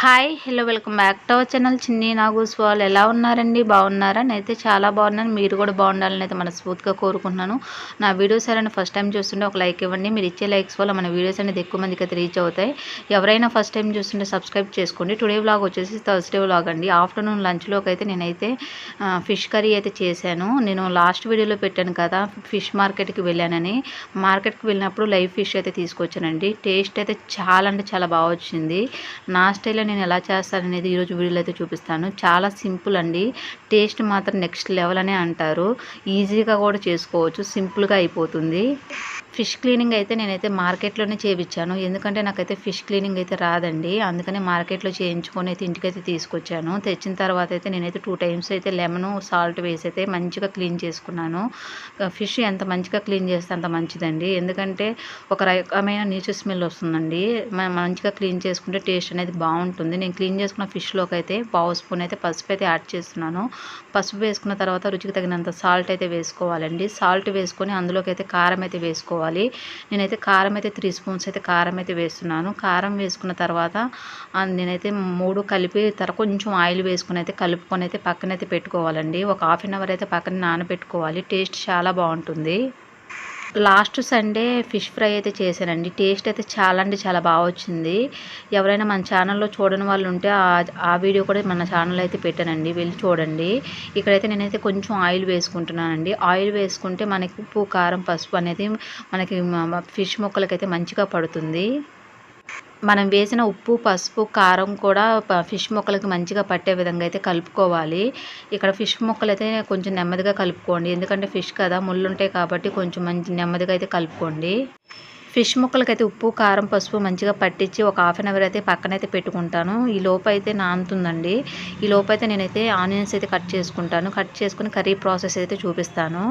Hi hello welcome back to our channel Chinni నాగూస్ వాళ్ళు ఎలా ఉన్నారండి? బాగున్నారా? నేనైతే చాలా బాగున్నాను. మీరు కూడా బాగుండాలని అయితే మనస్ఫూర్తిగా కోరుకుంటున్నాను. నా వీడియోస్ ఎవరైనా ఫస్ట్ టైం చూస్తుంటే ఒక లైక్ ఇవ్వండి. మీరు ఇచ్చే లైక్స్ వల్ల మన వీడియోస్ అనేది ఎక్కువ మందికి అయితే రీచ్ అవుతాయి. ఎవరైనా ఫస్ట్ టైం చూస్తుంటే సబ్స్క్రైబ్ చేసుకోండి. టుడే వ్లాగ్ వచ్చేసి థర్స్డే వ్లాగ్ అండి. ఆఫ్టర్నూన్ లంచ్లోకి అయితే నేనైతే ఫిష్ కర్రీ అయితే చేశాను. నేను లాస్ట్ వీడియోలో పెట్టాను కదా ఫిష్ మార్కెట్కి వెళ్ళానని. మార్కెట్కి వెళ్ళినప్పుడు లైవ్ ఫిష్ అయితే తీసుకొచ్చానండి. టేస్ట్ అయితే చాలా అంటే చాలా బాగా వచ్చింది. నా స్టైల్ నేను ఎలా చేస్తాననేది ఈరోజు వీడియోలో అయితే చూపిస్తాను. చాలా సింపుల్ అండి. టేస్ట్ మాత్రం నెక్స్ట్ లెవెల్ అనే అంటారు. ఈజీగా కూడా చేసుకోవచ్చు. సింపుల్గా అయిపోతుంది. ఫిష్ క్లీనింగ్ అయితే నేనైతే మార్కెట్లోనే చేయించాను ఎందుకంటే నాకైతే ఫిష్ క్లీనింగ్ అయితే రాదండి. అందుకని మార్కెట్లో చేయించుకొని అయితే ఇంటికైతే తీసుకొచ్చాను. తెచ్చిన తర్వాత అయితే నేనైతే టూ టైమ్స్ అయితే లెమన్ సాల్ట్ వేసి అయితే మంచిగా క్లీన్ చేసుకున్నాను. ఫిష్ ఎంత మంచిగా క్లీన్ చేస్తే అంత మంచిదండి. ఎందుకంటే ఒక రకమైన నీచు స్మెల్ వస్తుందండి. మంచిగా క్లీన్ చేసుకుంటే టేస్ట్ అనేది బాగుంటుంది. నేను క్లీన్ చేసుకున్న ఫిష్లోకి అయితే పావు స్పూన్ అయితే పసుపు అయితే యాడ్ చేస్తున్నాను. పసుపు వేసుకున్న తర్వాత రుచికి తగినంత సాల్ట్ అయితే వేసుకోవాలండి. సాల్ట్ వేసుకొని అందులోకి అయితే కారం అయితే వేసుకోవాలి. వేసుకోవాలి. నేనైతే కారం అయితే త్రీ స్పూన్స్ అయితే కారం అయితే వేస్తున్నాను. కారం వేసుకున్న తర్వాత నేనైతే మూడు కలిపి తర్వాత కొంచెం ఆయిల్ వేసుకుని అయితే కలుపుకొని అయితే పక్కనైతే పెట్టుకోవాలండి. ఒక హాఫ్ అన్ అవర్ అయితే పక్కన నానబెట్టుకోవాలి. టేస్ట్ చాలా బాగుంటుంది. లాస్ట్ సండే ఫిష్ ఫ్రై అయితే చేశానండి. టేస్ట్ అయితే చాలా అంటే చాలా బాగా వచ్చింది. ఎవరైనా మన ఛానల్లో చూడని వాళ్ళు ఉంటే ఆ వీడియో కూడా మన ఛానల్ అయితే పెట్టానండి. వెళ్ళి చూడండి. ఇక్కడైతే నేనైతే కొంచెం ఆయిల్ వేసుకుంటున్నానండి. ఆయిల్ వేసుకుంటే మనకి ఉప్పు కారం పసుపు అనేది మనకి ఫిష్ మొక్కలకైతే మంచిగా పడుతుంది. మనం వేసిన ఉప్పు పసుపు కారం కూడా ఫిష్ ముక్కలకి మంచిగా పట్టే విధంగా అయితే కలుపుకోవాలి. ఇక్కడ ఫిష్ ముక్కలు అయితే కొంచెం నెమ్మదిగా కలుపుకోండి. ఎందుకంటే ఫిష్ కదా ముళ్ళు ఉంటాయి కాబట్టి కొంచెం మంచి నెమ్మదిగా అయితే కలుపుకోండి. ఫిష్ ముక్కలకైతే ఉప్పు కారం పసుపు మంచిగా పట్టించి ఒక హాఫ్ అన్ అవర్ అయితే పక్కనైతే పెట్టుకుంటాను. ఈ లోపు అయితే నానుతుందండి. ఈ లోపు అయితే నేనైతే ఆనియన్స్ అయితే కట్ చేసుకుంటాను. కట్ చేసుకుని కర్రీ ప్రాసెస్ అయితే చూపిస్తాను.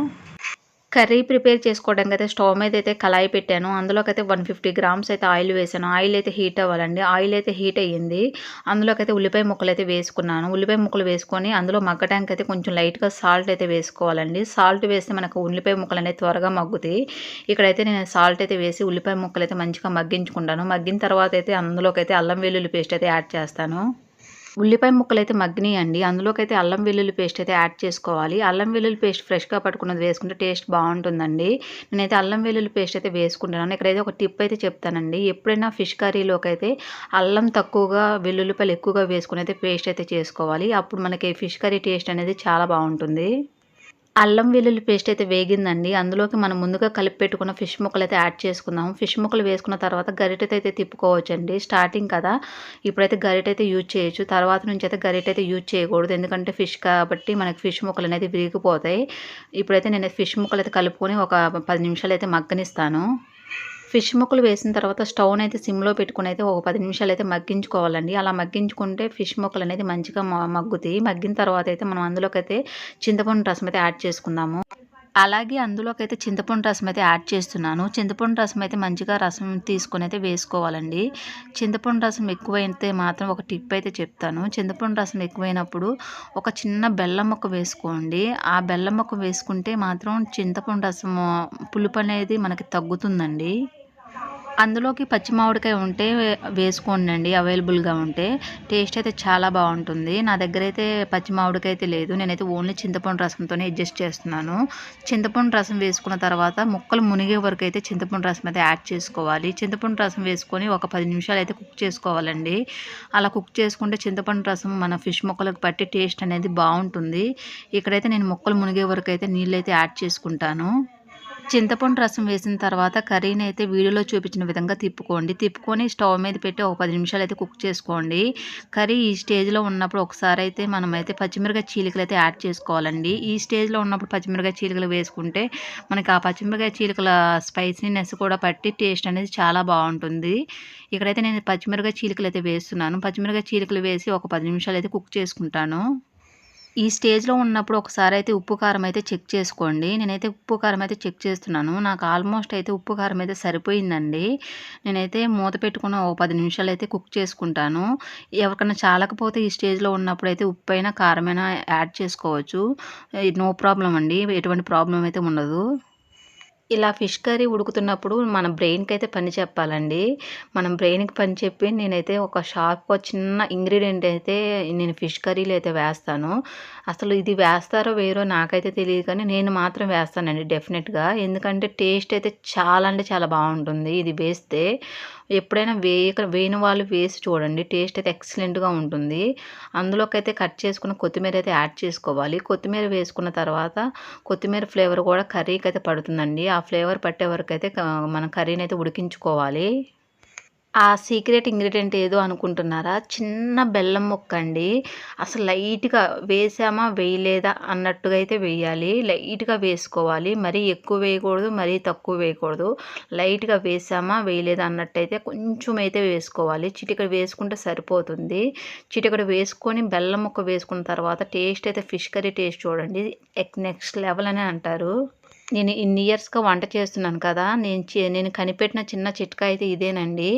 కర్రీ ప్రిపేర్ చేసుకోవడానికి అయితే స్టవ్ మీద అయితే కళాయి పెట్టాను. అందులోకి అయితే వన్ ఫిఫ్టీ గ్రామ్స్ అయితే ఆయిల్ వేసాను. ఆయిల్ అయితే హీట్ అవ్వాలండి. ఆయిల్ అయితే హీట్ అయ్యింది. అందులోకి అయితే ఉల్లిపాయ ముక్కలు అయితే వేసుకున్నాను. ఉల్లిపాయ ముక్కలు వేసుకొని అందులో మగ్గటానికి అయితే కొంచెం లైట్గా సాల్ట్ అయితే వేసుకోవాలండి. సాల్ట్ వేస్తే మనకు ఉల్లిపాయ ముక్కలు అనేది త్వరగా మగ్గుతాయి. ఇక్కడైతే నేను సాల్ట్ అయితే వేసి ఉల్లిపాయ ముక్కలు అయితే మంచిగా మగ్గించుకుంటాను. మగ్గిన తర్వాత అయితే అందులోకి అయితే అల్లం వెల్లుల్లి పేస్ట్ అయితే యాడ్ చేస్తాను. ఉల్లిపాయ ముక్కలు అయితే మగ్గినాయండి. అందులోకి అయితే అల్లం వెల్లుల్లి పేస్ట్ అయితే యాడ్ చేసుకోవాలి. అల్లం వెల్లుల్లి పేస్ట్ ఫ్రెష్గా పట్టుకున్నది వేసుకుంటే టేస్ట్ బాగుంటుందండి. నేనైతే అల్లం వెల్లుల్లి పేస్ట్ అయితే వేసుకుంటున్నాను. ఇక్కడైతే ఒక టిప్ అయితే చెప్తానండి. ఎప్పుడైనా ఫిష్ కర్రీలోకి అయితే అల్లం తక్కువగా వెల్లుల్లిపాయలు ఎక్కువగా వేసుకుని అయితే పేస్ట్ అయితే చేసుకోవాలి. అప్పుడు మనకి ఫిష్ కర్రీ టేస్ట్ అనేది చాలా బాగుంటుంది. అల్లం వెల్లుల్లి పేస్ట్ అయితే వేగిందండి. అందులోకి మనం ముందుగా కలిపి పెట్టుకున్న ఫిష్ ముక్కలు అయితే యాడ్ చేసుకుందాం ఫిష్ ముక్కలు వేసుకున్న తర్వాత గరిటెతో అయితే తిప్పుకోవచ్చండి. స్టార్టింగ్ కదా ఇప్పుడైతే గరిట అయితే యూజ్ చేయొచ్చు. తర్వాత నుంచి అయితే గరిట అయితే యూజ్ చేయకూడదు. ఎందుకంటే ఫిష్ కాబట్టి మనకి ఫిష్ ముక్కలు అనేది విరిగిపోతాయి. ఇప్పుడైతే నేను ఫిష్ ముక్కలు అయితే కలుపుకొని ఒక పది నిమిషాలు అయితే మగ్గనిస్తాను. ఫిష్ ముక్కలు వేసిన తర్వాత స్టవ్ని అయితే సిమ్లో పెట్టుకుని అయితే ఒక పది నిమిషాలు అయితే మగ్గించుకోవాలండి. అలా మగ్గించుకుంటే ఫిష్ ముక్కలు అనేది మంచిగా మగ్గుతాయి. మగ్గిన తర్వాత అయితే మనం అందులోకి అయితే చింతపండు రసం అయితే యాడ్ చేసుకుందాము. అలాగే అందులోకి అయితే చింతపండు రసం అయితే యాడ్ చేస్తున్నాను. చింతపండు రసం అయితే మంచిగా రసం తీసుకొని అయితే వేసుకోవాలండి. చింతపండు రసం ఎక్కువైతే మాత్రం ఒక టిప్ అయితే చెప్తాను. చింతపండు రసం ఎక్కువైనప్పుడు ఒక చిన్న బెల్లం మొక్క వేసుకోండి. ఆ బెల్లం మొక్క వేసుకుంటే మాత్రం చింతపండు రసం పులుపు అనేది మనకి తగ్గుతుందండి. అందులోకి పచ్చి మామిడికాయ ఉంటే వేసుకోండి అవైలబుల్గా ఉంటే. టేస్ట్ అయితే చాలా బాగుంటుంది. నా దగ్గర అయితే పచ్చి మామిడికాయ అయితే లేదు. నేనైతే ఓన్లీ చింతపండు రసంతోనే అడ్జస్ట్ చేస్తున్నాను. చింతపండు రసం వేసుకున్న తర్వాత ముక్కలు మునిగే వరకు అయితే చింతపండు రసం అయితే యాడ్ చేసుకోవాలి. చింతపండు రసం వేసుకొని ఒక పది నిమిషాలు అయితే కుక్ చేసుకోవాలండి. అలా కుక్ చేసుకుంటే చింతపండు రసం మన ఫిష్ ముక్కలకు పట్టి టేస్ట్ అనేది బాగుంటుంది. ఇక్కడైతే నేను ముక్కలు మునిగే వరకు అయితే నీళ్ళు అయితే యాడ్ చేసుకుంటాను. చింతపండు రసం వేసిన తర్వాత కర్రీని అయితే వీడియోలో చూపించిన విధంగా తిప్పుకోండి. తిప్పుకొని స్టవ్ మీద పెట్టి ఒక పది నిమిషాలు అయితే కుక్ చేసుకోండి. కర్రీ ఈ స్టేజ్లో ఉన్నప్పుడు ఒకసారి అయితే మనమైతే పచ్చిమిరకాయ చీలికలు అయితే యాడ్ చేసుకోవాలండి. ఈ స్టేజ్లో ఉన్నప్పుడు పచ్చిమిరకాయ చీలికలు వేసుకుంటే మనకి ఆ పచ్చిమిరకాయ చీలికల స్పైసీనెస్ కూడా పట్టి టేస్ట్ అనేది చాలా బాగుంటుంది. ఇక్కడైతే నేను పచ్చిమిరకాయ చీలికలు అయితే వేస్తున్నాను. పచ్చిమిరకాయ చీలికలు వేసి ఒక పది నిమిషాలు అయితే కుక్ చేసుకుంటాను. ఈ స్టేజ్లో ఉన్నప్పుడు ఒకసారి అయితే ఉప్పు కారం అయితే చెక్ చేసుకోండి. నేనైతే ఉప్పు కారం అయితే చెక్ చేస్తున్నాను. నాకు ఆల్మోస్ట్ అయితే ఉప్పు కారం అయితే సరిపోయిందండి. నేనైతే మూత పెట్టుకున్న ఓ పది నిమిషాలు అయితే కుక్ చేసుకుంటాను. ఎవరికైనా చాలకపోతే ఈ స్టేజ్లో ఉన్నప్పుడు అయితే ఉప్పు అయినా కారమైనా యాడ్ చేసుకోవచ్చు. నో ప్రాబ్లం అండి. ఎటువంటి ప్రాబ్లం అయితే ఉండదు. ఇలా ఫిష్ కర్రీ ఉడుకుతున్నప్పుడు మన బ్రెయిన్‌కి అయితే పని చెప్పాలండి. మనం బ్రెయిన్‌కి పని చెప్పి నేనైతే ఒక షార్ప్‌గా చిన్న ఇంగ్రీడియంట్ అయితే నేను ఫిష్ కర్రీలో అయితే వేస్తాను. అసలు ఇది వేస్తారో వేరో నాకైతే తెలియదు కానీ నేను మాత్రం వేస్తానండి డెఫినెట్‌గా. ఎందుకంటే టేస్ట్ అయితే చాలా అంటే చాలా బాగుంటుంది ఇది వేస్తే. ఎప్పుడైనా వేయక వేయని వాళ్ళు వేసి చూడండి. టేస్ట్ అయితే ఎక్సలెంట్‌గా ఉంటుంది. అందులోకైతే కట్ చేసుకున్న కొత్తిమీర అయితే యాడ్ చేసుకోవాలి. కొత్తిమీర వేసుకున్న తర్వాత కొత్తిమీర ఫ్లేవర్ కూడా కర్రీకి అయితే పడుతుందండి. ఆ ఫ్లేవర్ పట్టే వరకు అయితే మన మనం అయితే ఉడికించుకోవాలి. ఆ సీక్రెట్ ఇంగ్రీడియంట్ ఏదో అనుకుంటున్నారా? చిన్న బెల్లం ముక్క అండి. అసలు లైట్‌గా వేసామా, వేయలేదా అన్నట్టుగా అయితే వేయాలి. లైట్‌గా వేసుకోవాలి. మరీ ఎక్కువ వేయకూడదు, మరీ తక్కువ వేయకూడదు. లైట్‌గా వేసామా, వేయలేదా అన్నట్టయితే కొంచెం అయితే వేసుకోవాలి. చిటికడ వేసుకుంటే సరిపోతుంది. చిటికడ వేసుకొని బెల్లం ముక్క వేసుకున్న తర్వాత టేస్ట్ అయితే ఫిష్ కర్రీ టేస్ట్ చూడండి. నెక్స్ట్ లెవెల్ అనే అంటారు. నేను ఇన్ని ఇయర్స్‌గా వంట చేస్తున్నాను కదా! నేను చే నేను కనిపెట్టిన చిన్న చిట్కా అయితే ఇదేనండి.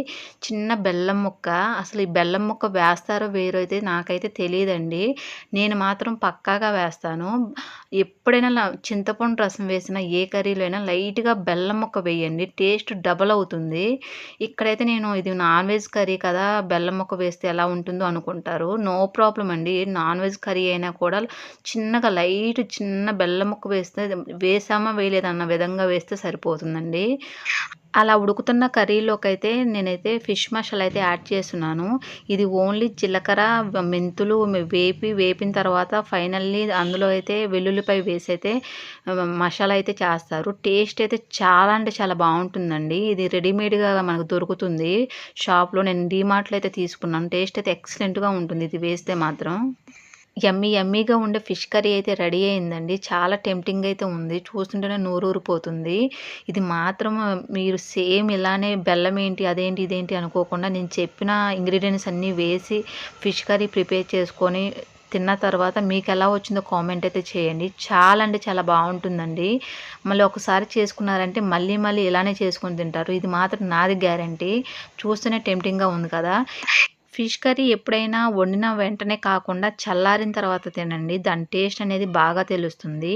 చిన్న బెల్లం ముక్క అసలు ఈ బెల్లం ముక్క వేస్తారో వేరో అయితే నాకైతే తెలియదండి నేను మాత్రం పక్కాగా వేస్తాను. ఎప్పుడైనా చింతపండు రసం వేసిన ఏ కర్రీలో అయినా లైట్‌గా బెల్లం ముక్క వేయండి. టేస్ట్ డబల్ అవుతుంది. ఇక్కడైతే నేను ఇది నాన్ వెజ్ కర్రీ కదా! బెల్లం ముక్క వేస్తే ఎలా ఉంటుందో అనుకుంటారు. నో ప్రాబ్లం అండి. నాన్ వెజ్ కర్రీ అయినా కూడా చిన్నగా లైట్ చిన్న బెల్లం ముక్క వేస్తే వేసాము వేయలేదా అన్న విధంగా వేస్తే సరిపోతుందండి. అలా ఉడుకుతున్న కర్రీలోకైతే నేనైతే ఫిష్ మసాలా అయితే యాడ్ చేస్తున్నాను. ఇది ఓన్లీ జీలకర్ర, మెంతులు వేపి వేపిన తర్వాత ఫైనల్లీ అందులో అయితే వెల్లుల్లిపై వేసైతే అయితే మసాలా అయితే చేస్తారు. టేస్ట్ అయితే చాలా అంటే చాలా బాగుంటుందండి ఇది రెడీమేడ్‌గా మనకు దొరుకుతుంది షాప్‌లో. నేను డీమార్ట్‌లో అయితే తీసుకున్నాను. టేస్ట్ అయితే ఎక్సలెంట్‌గా ఉంటుంది ఇది వేస్తే మాత్రం. యమ్మీ యమ్మీగా ఉండే ఫిష్ కర్రీ అయితే రెడీ అయిందండి. చాలా టెంప్టింగ్ అయితే ఉంది. చూస్తుంటేనే నోరూరిపోతుంది. ఇది మాత్రం మీరు సేమ్ ఇలానే బెల్లం ఏంటి, అదేంటి, ఇదేంటి అనుకోకుండా నేను చెప్పిన ఇంగ్రీడియంట్స్ అన్నీ వేసి ఫిష్ కర్రీ ప్రిపేర్ చేసుకొని తిన్న తర్వాత మీకు ఎలా వచ్చిందో కామెంట్ అయితే చేయండి. చాలా అంటే చాలా బాగుంటుందండి మళ్ళీ ఒకసారి చేసుకున్నారంటే మళ్ళీ మళ్ళీ ఇలానే చేసుకొని తింటారు. ఇది మాత్రం నాది గ్యారంటీ. చూస్తేనే టెంప్టింగ్‌గా ఉంది కదా! ఫిష్ కర్రీ ఎప్పుడైనా వండిన వెంటనే కాకుండా చల్లారిన తర్వాత తినండి. దాని టేస్ట్ అనేది బాగా తెలుస్తుంది.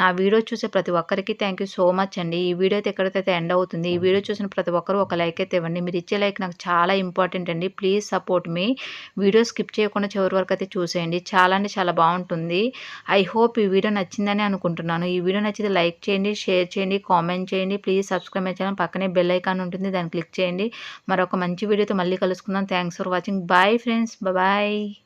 నా వీడియో చూసే ప్రతి ఒక్కరికి థ్యాంక్ యూ సో మచ్ అండి. ఈ వీడియో అయితే ఎక్కడికైతే ఎండ్ అవుతుంది. ఈ వీడియో చూసిన ప్రతి ఒక్కరు ఒక లైక్ అయితే ఇవ్వండి. మీరు ఇచ్చే లైక్ నాకు చాలా ఇంపార్టెంట్ అండి. Please support me. Video skip చేయకుండా చివరి వరకు అయితే చూసేయండి. చాలా అంటే చాలా బాగుంటుంది ఐ హోప్ ఈ వీడియో నచ్చిందని అనుకుంటున్నాను. ఈ వీడియో నచ్చితే లైక్ చేయండి, షేర్ చేయండి, కామెంట్ చేయండి. ప్లీజ్ సబ్స్క్రైబ్ మై పక్కనే బెల్ ఐకాన్ ఉంటుంది. దాన్ని క్లిక్ చేయండి. మరొక మంచి వీడియోతో మళ్ళీ కలుసుకుందాం. Thanks for watching. Bye, friends. Bye bye.